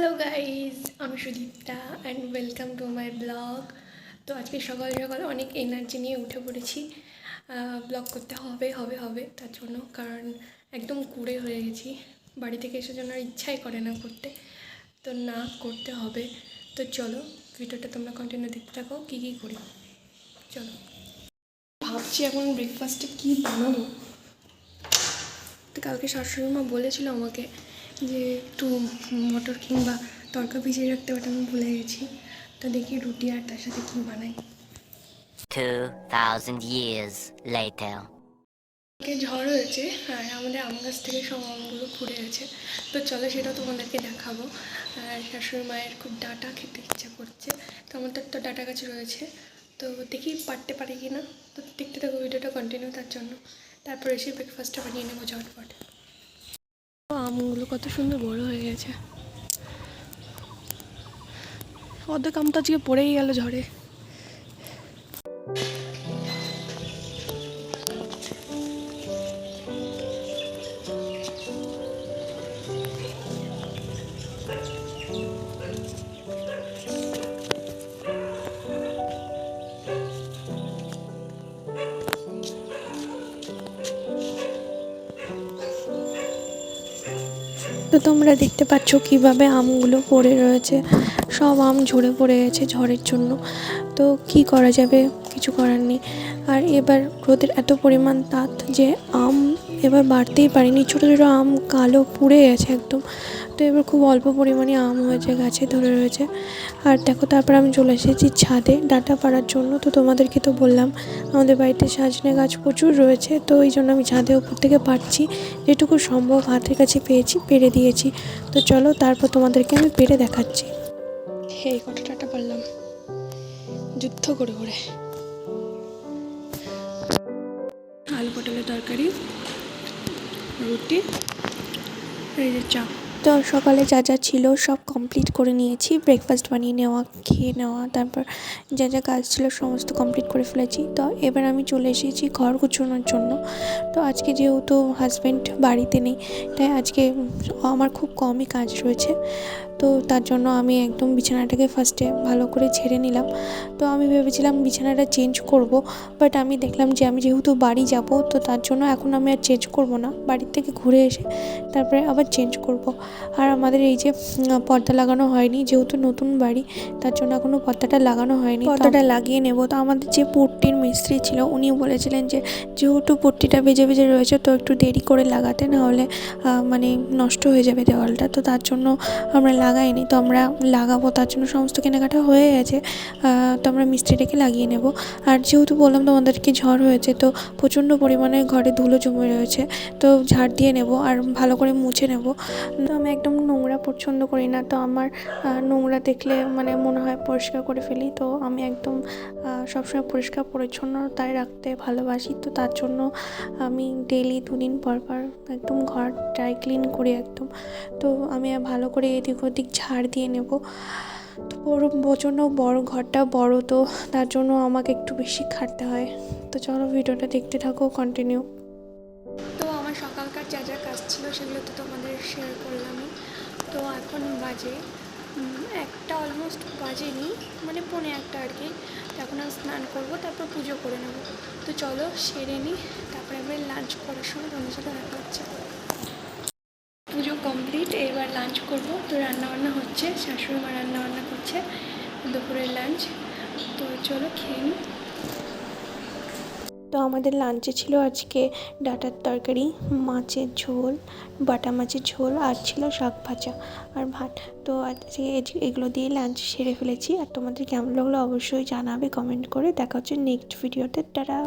Hello guys আমি Sudipta and welcome to my blog তো আজকে সকাল সকাল অনেক এনার্জি নিয়ে উঠে পড়েছি। ব্লগ করতে হবে হবে হবে, তার জন্য। কারণ একদম কুড়ে হয়ে গেছি। বাড়ি থেকে এসে জন্য আর ইচ্ছাই করে না করতে। তো না করতে হবে। তো চলো, ভিডিওটা তোমরা কন্টিনিউ দেখতে থাকো, কী কী করি। চলো। ভাবছি এখন ব্রেকফাস্টে কী বানাবো? তো কালকে শাশুড়ি মা বলেছিল আমাকে যে একটু মটর কিংবা তরকা ভিজিয়ে রাখতে ওটা আমি ভুলে গেছি। তো দেখি রুটি আর তার সাথে কী বানাই। 2,000 years later. কে ঝড় হয়েছে আর আমাদের আম গাছ থেকে সব আমগুলো পড়ে গেছে। তো চলো সেটা তোমাদেরকে দেখাবো। আর শাশুড়ি মায়ের খুব ডাটা খেতে ইচ্ছা করছে। তো আমাদের তো ডাটা গাছ রয়েছে। তো দেখি পারতে পারি কি না তো দেখতে থাকো ভিডিওটা কন্টিনিউ তার জন্য। তারপর এসে ব্রেকফাস্টটা বানিয়ে নেব ঝটপট। আমগুলো কত সুন্দর বড় হয়ে গেছে। অর্ধেক আম তো আজকে পড়েই গেল ঝড়ে। তো তোমরা দেখতে পাচ্ছ কীভাবে আমগুলো পড়ে রয়েছে। সব আম ঝরে পড়ে গেছে ঝড়ের জন্য। তো কি করা যাবে? কিছু করার নেই। আর এবার রোদের এত পরিমাণ তাত যে আম এবার বাড়তেই পারিনি। ছোটো ছোটো আম কালো পুড়ে গেছে একদম। তো এবার খুব অল্প পরিমাণে আম হয়েছে গাছে ধরে রয়েছে। আর দেখো তারপর আমি চলে এসেছি ছাদে ডাটা পাড়ার জন্য। তো তোমাদেরকে তো বললাম আমাদের বাড়িতে সাজনে গাছ প্রচুর রয়েছে। তো এই জন্য আমি ছাদে উপর থেকে পারছি যেটুকু সম্ভব হাতের কাছে পেয়েছি পেরে দিয়েছি। তো চলো তারপর তোমাদেরকে আমি পেরে দেখাচ্ছি। এই কত টাটা পারলাম যুদ্ধ করে করে। আলু পটলের তরকারি। রুটি, এই যে চা। তো সকালে যা যা ছিল সব কমপ্লিট করে নিয়েছি। ব্রেকফাস্ট বানিয়ে নেওয়া, খেয়ে নেওয়া, তারপর যা যা কাজ ছিল সমস্ত কমপ্লিট করে ফেলেছি। তো এবার আমি চলে এসেছি ঘর গুছোনোর জন্য। তো আজকে যেহেতু হাজব্যান্ড বাড়িতে নেই, তাই আজকে আমার খুব কমই কাজ রয়েছে। তো তার জন্য আমি একদম বিছানাটাকে ফার্স্টে ভালো করে ছেড়ে নিলাম। তো আমি ভেবেছিলাম বিছানাটা চেঞ্জ করব বাট আমি দেখলাম যে আমি যেহেতু বাড়ি যাব তো তার জন্য এখন আমি আর চেঞ্জ করব না। বাড়ির থেকে ঘুরে এসে তারপরে আবার চেঞ্জ করব। আর আমাদের এই যে পর্দা লাগানো হয়নি যেহেতু নতুন বাড়ি তার জন্য এখনও পর্দাটা লাগানো হয়নি। পর্দাটা লাগিয়ে নেব। তো আমাদের যে পুট্টির মিস্ত্রি ছিল উনি বলেছিলেন যে যেহেতু পুট্টিটা বেজে বেজে রয়েছে তো একটু দেরি করে লাগাতে না হলে মানে নষ্ট হয়ে যাবে দেওয়ালটা। তো তার জন্য আমরা লাগাইনি। তো আমরা লাগাবো, তার জন্য সমস্ত কেনাকাটা হয়ে গেছে। তো আমরা মিস্ত্রিটাকে লাগিয়ে নেব। আর যেহেতু বললাম তোমাদেরকে ঝড় হয়েছে, তো প্রচণ্ড পরিমাণে ঘরে ধুলো জমে রয়েছে। তো ঝাড় দিয়ে নেব আর ভালো করে মুছে নেব। তো আমি একদম নোংরা পছন্দ করি না, তো আমার নোংরা দেখলে মানে মনে হয় পরিষ্কার করে ফেলি। তো আমি একদম সবসময় পরিষ্কার, পরিচ্ছন্নতায় রাখতে ভালোবাসি। তো তার জন্য আমি ডেলি দুদিন পর পর একদম ঘর ড্রাই ক্লিন করি একদম। তো আমি ভালো করে এদিক ওদিক ঝাড় দিয়ে নেব। তো বড়, প্রচণ্ড বড়, ঘরটা বড়, তো তার জন্য আমাকে একটু বেশি খাটতে হয়। তো চলো ভিডিওটা দেখতে থাকো কন্টিনিউ সেগুলো তো তোমাদের শেয়ার করলামই। তো এখন বাজে একটা অলমোস্ট বাজেনি মানে পৌনে একটা আর কি এখন আমি স্নান করব, তারপর পুজো করে নেব। তো চলো, সেরে নিই তারপরে আমরা লাঞ্চ করার সময় তোমাদের সাথে দেখা হচ্ছে। পুজো কমপ্লিট এবার লাঞ্চ করব। তো রান্নাবান্না হচ্ছে, শাশুড়ি মা রান্নাবান্না করছে, দুপুরের লাঞ্চ তো চলো, খেয়ে নিই তো আমাদের লাঞ্চে ছিল আজকে ডাটার তরকারি, মাছের ঝোল, বাটা মাছের ঝোল আর ছিল শাক ভাজা আর ভাত। তো আজকে এগুলো দিয়ে লাঞ্চ সেরে ফেলেছি। আর তোমাদের কেমন লাগল অবশ্যই জানাবে কমেন্ট করে। দেখা হচ্ছে নেক্সট ভিডিওতে টাটা!